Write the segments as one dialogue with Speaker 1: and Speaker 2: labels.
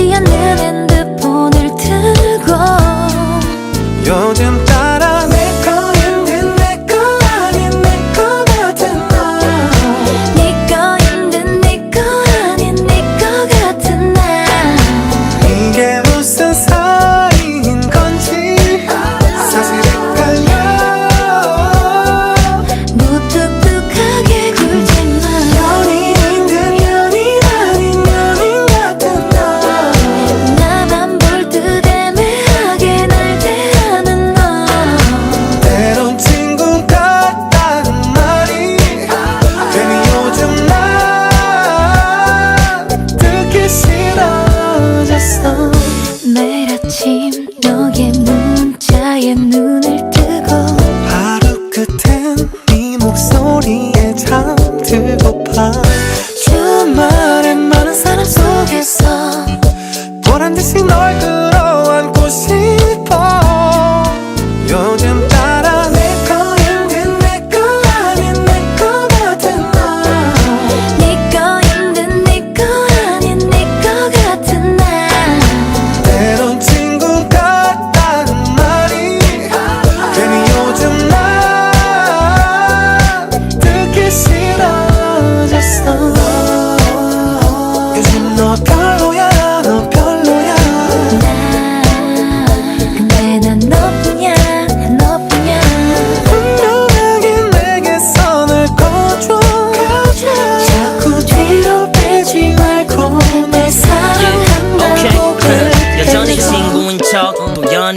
Speaker 1: 울리지 않는
Speaker 2: 싫어졌어
Speaker 1: 매일 아침 너의 문자에 눈을 뜨고
Speaker 2: 하루 끝엔 네 목소리에 잠들고파 주말엔 많은 사람 속에서 보란 듯이 널 끌어안고 싶어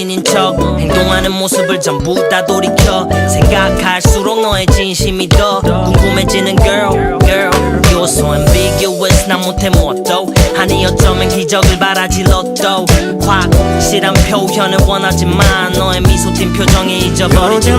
Speaker 3: 연인인 척 행동하는 모습을 전부 다 돌이켜 생각할수록 너의 진심이 더 궁금해지는 girl girl. You're so ambiguous 난 못해 뭐또 아니 어쩌면 기적을 바라지 로또 확실한 표현을 원하지만 너의 미소 띈 표정에 잊어버리지
Speaker 2: 요